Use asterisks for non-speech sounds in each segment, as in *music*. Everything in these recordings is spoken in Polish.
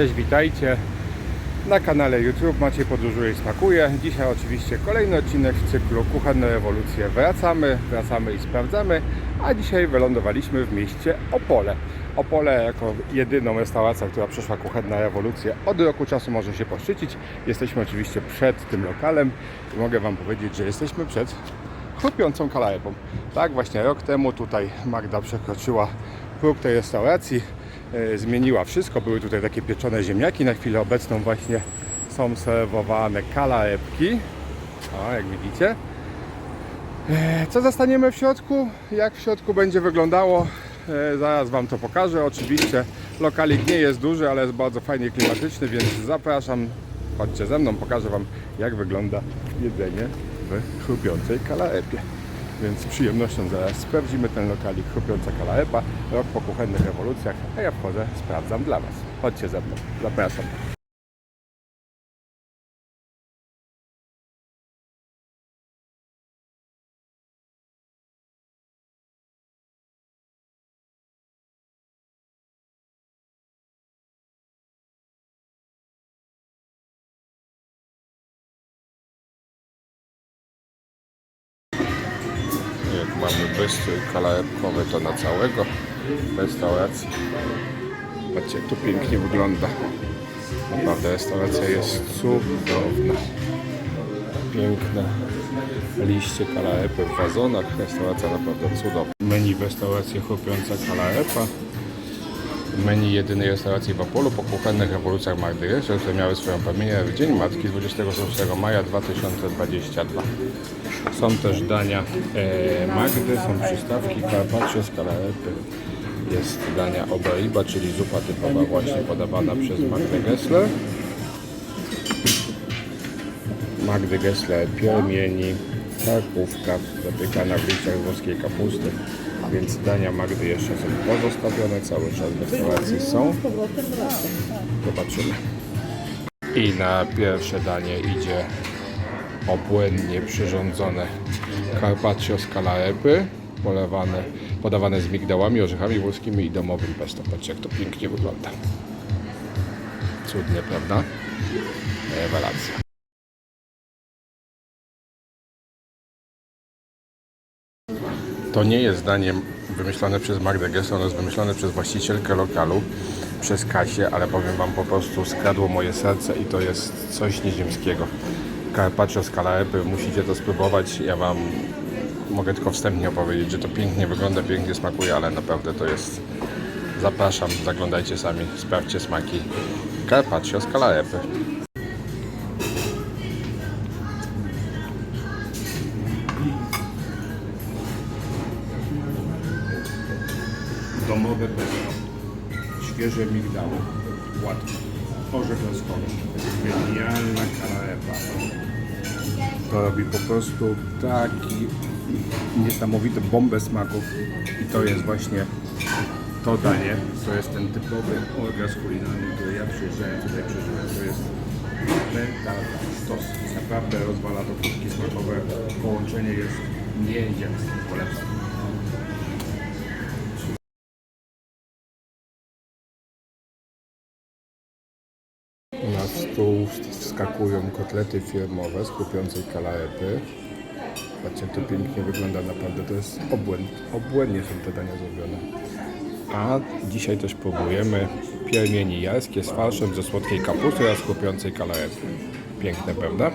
Cześć, witajcie na kanale YouTube Maciej Podróżuje i Smakuje. Dzisiaj oczywiście kolejny odcinek w cyklu Kuchenne Rewolucje. Wracamy, wracamy i sprawdzamy, a dzisiaj wylądowaliśmy w mieście Opole. Opole jako jedyną restaurację, która przeszła kuchenne rewolucje od roku czasu może się poszczycić. Jesteśmy oczywiście przed tym lokalem i mogę Wam powiedzieć, że jesteśmy przed chrupiącą kalaebą. Tak, właśnie rok temu tutaj Magda przekroczyła próg tej restauracji, zmieniła wszystko. Były tutaj takie pieczone ziemniaki. Na chwilę obecną właśnie są serwowane kalaebki. O, jak widzicie. E, Co zastaniemy w środku? Jak w środku będzie wyglądało? E, Zaraz Wam to pokażę. Oczywiście lokalik nie jest duży, ale jest bardzo fajnie klimatyczny, więc zapraszam. Chodźcie ze mną, pokażę Wam jak wygląda jedzenie w chrupiącej kalaepie. Więc z przyjemnością zaraz sprawdzimy ten lokalik chrupiąca kalaepa, rok po kuchennych rewolucjach, a ja wchodzę, sprawdzam dla Was. Chodźcie ze mną, zapraszam. Mamy wystrój kalaepkowy, to na całego restauracji. Patrzcie, to pięknie wygląda. Naprawdę restauracja jest cudowna. Piękne liście kalaepy w wazonach. Restauracja naprawdę cudowna. Menu w restauracji kalaepa. Menu jedynej restauracji w Opolu po kuchennych rewolucjach Magdy Gessler, które miały swoją premierę w Dzień Matki 26 maja 2022. Są też dania e, Magdy, są przystawki, carpaccio z kalaepy. Jest dania oberiba, czyli zupa typowa właśnie podawana przez Magdę Gessler. Magdy Gessler piermieni, karkówka zapiekana w liściach włoskiej kapusty. Więc dania Magdy jeszcze są pozostawione, cały czas w restauracji są. Zobaczymy. I na pierwsze danie idzie obłędnie przyrządzone carpaccio z kalaepy, polewane, podawane z migdałami, orzechami włoskimi i domowym pesto. Patrzcie, jak to pięknie wygląda. Cudnie, prawda? Rewelacja. To nie jest zdanie wymyślone przez Magdę Gessler, ono jest wymyślone przez właścicielkę lokalu, przez Kasię, ale powiem Wam po prostu skradło moje serce i to jest coś nieziemskiego. Carpaccio z kalaepy, musicie to spróbować. Ja Wam mogę tylko wstępnie opowiedzieć, że to pięknie wygląda, pięknie smakuje, ale naprawdę to jest... Zapraszam, zaglądajcie sami, sprawdźcie smaki. Carpaccio z kalaepy. Domowe pesto, świeże migdały, łatwo, orzech laskowy, genialna kalaepa. To robi po prostu taki niesamowity bombę smaków i to jest właśnie to danie, to jest ten typowy orgazm kulinarny, który ja przyjeżdżałem tutaj przeżyłem, to jest mega sztos. Naprawdę rozwala to wszystkie smakowe, połączenie jest nieziemskie, polecam. Stół wskakują kotlety firmowe z kupiącej. Patrzcie, to pięknie wygląda, naprawdę to jest obłęd. Obłędnie są te dania zrobione. A dzisiaj też próbujemy piermieni jarskie z farszem ze słodkiej kapusty oraz kupiącej kalaepy. Piękne, prawda?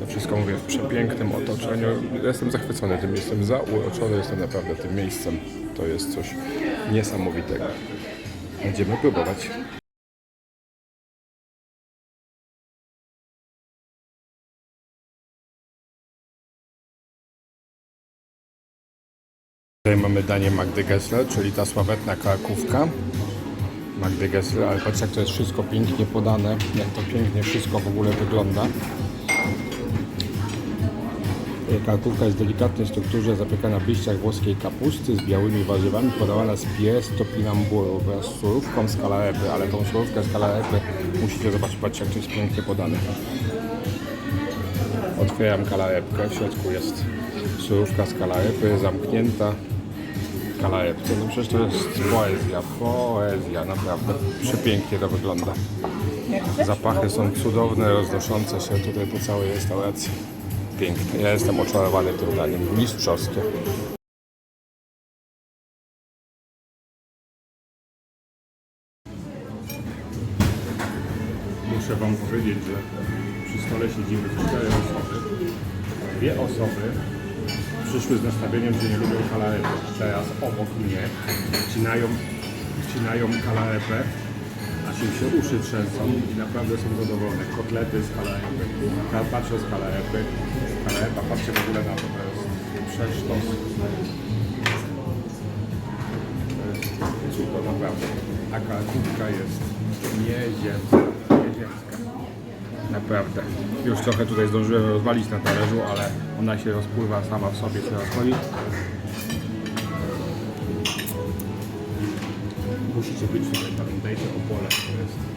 To wszystko mówię w przepięknym otoczeniu. Jestem zachwycony tym, jestem zauroczony, jestem naprawdę tym miejscem. To jest coś niesamowitego. Będziemy próbować. Tutaj mamy danie Magdy Gessler, czyli ta sławetna karkówka Magdy Gessler, ale patrzcie jak to jest wszystko pięknie podane, jak to pięknie wszystko w ogóle wygląda. Karkówka jest w delikatnej strukturze zapiekana w liściach włoskiej kapusty z białymi warzywami, podawana z piesto pinamburu wraz z surówką z kalaepy, ale tą surówkę z kalaepy musicie zobaczyć, patrzcie jak to jest pięknie podane. Otwieram kalaepkę, w środku jest surówka z kalaepy zamknięta, kalaepce. No przecież to jest poezja, poezja, naprawdę. Przepięknie to wygląda. Zapachy są cudowne, roznoszące się tutaj po całej restauracji. Piękne. Ja jestem oczarowany tym daniem. Mistrzowskie. Muszę Wam powiedzieć, że przy stole siedzimy cztery osoby. Dwie osoby przyszły z nastawieniem, że nie lubią kalaepy. Teraz obok mnie wcinają, wcinają kalaepę, aż im się uszy trzęsą i naprawdę są zadowolone. Kotlety z kalaepy, carpaccio z kalaepy, kalaepa, patrzcie w ogóle na to, to jest przesztos. Cudo, naprawdę. A kalkówka jest nieziemska, nieziemska. Naprawdę. Już trochę tutaj zdążyłem rozwalić na talerzu, ale ona się rozpływa sama w sobie, się rozchodzi. Musicie być tutaj, pamiętajcie o pole. To jest...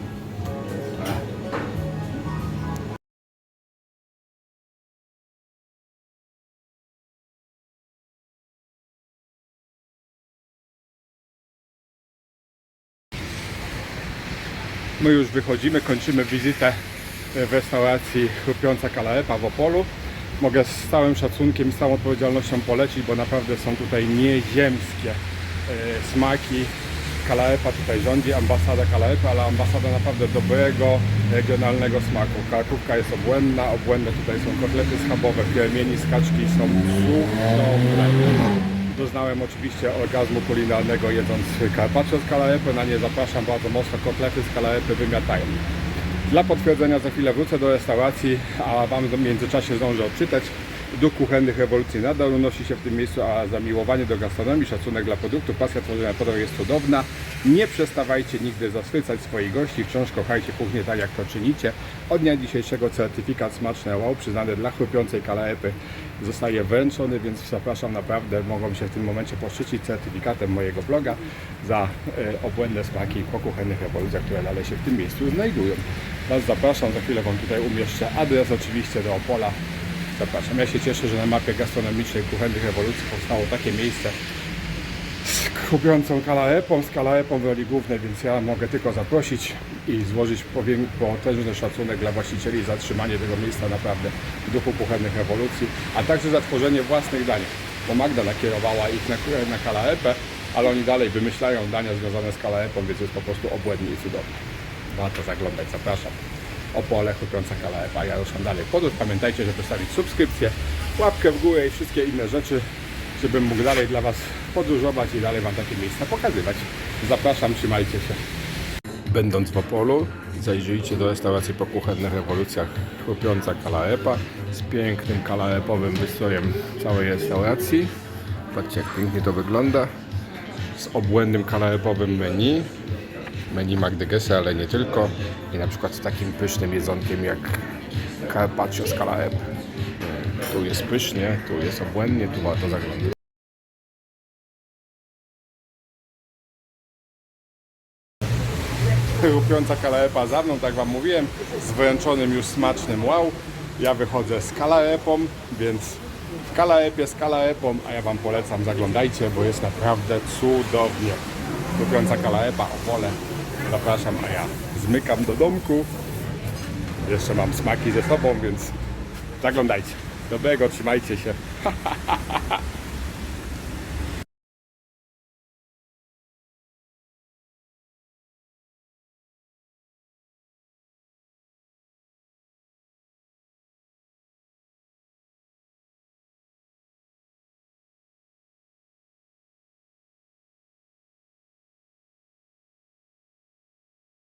My już wychodzimy, kończymy wizytę w restauracji Chrupiąca Kalaepa w Opolu. Mogę z całym szacunkiem i z całą odpowiedzialnością polecić, bo naprawdę są tutaj nieziemskie e, smaki. Kalaepa tutaj rządzi, ambasada Kalaepa, ale ambasada naprawdę dobrego, regionalnego smaku. Karkówka jest obłędna, obłędne tutaj są kotlety schabowe, piermieni z kaczki są cudowne. Doznałem oczywiście orgazmu kulinarnego jedząc carpaccio z kalaepy, na nie zapraszam bardzo mocno, kotlety z kalaepy wymiatają. Dla potwierdzenia za chwilę wrócę do restauracji, a Wam w międzyczasie zdążę odczytać. Duch kuchennych rewolucji nadal unosi się w tym miejscu, a zamiłowanie do gastronomii, szacunek dla produktów, pasja tworzenia potraw jest cudowna. Nie przestawajcie nigdy zachwycać swoich gości, wciąż kochajcie kuchnię tak jak to czynicie. Od dnia dzisiejszego certyfikat Smaczne Wow przyznany dla chrupiącej kalaepy zostaje wręczony, więc zapraszam naprawdę, mogą się w tym momencie poszczycić certyfikatem mojego bloga za e, obłędne smaki po kuchennych rewolucjach, które dalej się w tym miejscu znajdują. Was zapraszam, za chwilę Wam tutaj umieszczę adres oczywiście do Opola. Zapraszam. Ja się cieszę, że na mapie gastronomicznej kuchennych rewolucji powstało takie miejsce z kupiącą kalaepą, z kalaepą w roli głównej, więc ja mogę tylko zaprosić i złożyć powiem, potężny szacunek dla właścicieli za trzymanie tego miejsca naprawdę w duchu kuchennych rewolucji, a także za tworzenie własnych dań, bo Magda nakierowała ich na, na kalaepę, ale oni dalej wymyślają dania związane z kalaepą, więc jest po prostu obłędnie i cudownie. Warto zaglądać, zapraszam. Opole, chrupiąca kalaepa, ja ruszam dalej podróż. Pamiętajcie, żeby stawić subskrypcję, łapkę w górę i wszystkie inne rzeczy, żebym mógł dalej dla Was podróżować i dalej Wam takie miejsca pokazywać. Zapraszam, trzymajcie się. Będąc w Opolu, zajrzyjcie do restauracji po kuchennych rewolucjach chrupiąca kalaepa z pięknym kalaepowym wystrojem całej restauracji. Patrzcie, jak pięknie to wygląda. Z obłędnym kalaepowym menu menu Magdy Gessy, ale nie tylko. I na przykład z takim pysznym jedzonkiem jak carpaccio z kalaep. Tu jest pysznie, tu jest obłędnie, tu warto zaglądać. Rupiąca kalaepa za mną, tak Wam mówiłem, z wręczonym już smacznym wow. Ja wychodzę z kalaepą, więc w kalaepie z kalaepą, a ja Wam polecam, zaglądajcie, bo jest naprawdę cudownie. Rupiąca kalaepa, opole. Zapraszam, a ja zmykam do domku. Jeszcze mam smaki ze sobą, więc zaglądajcie. Dobrego, trzymajcie się. *laughs*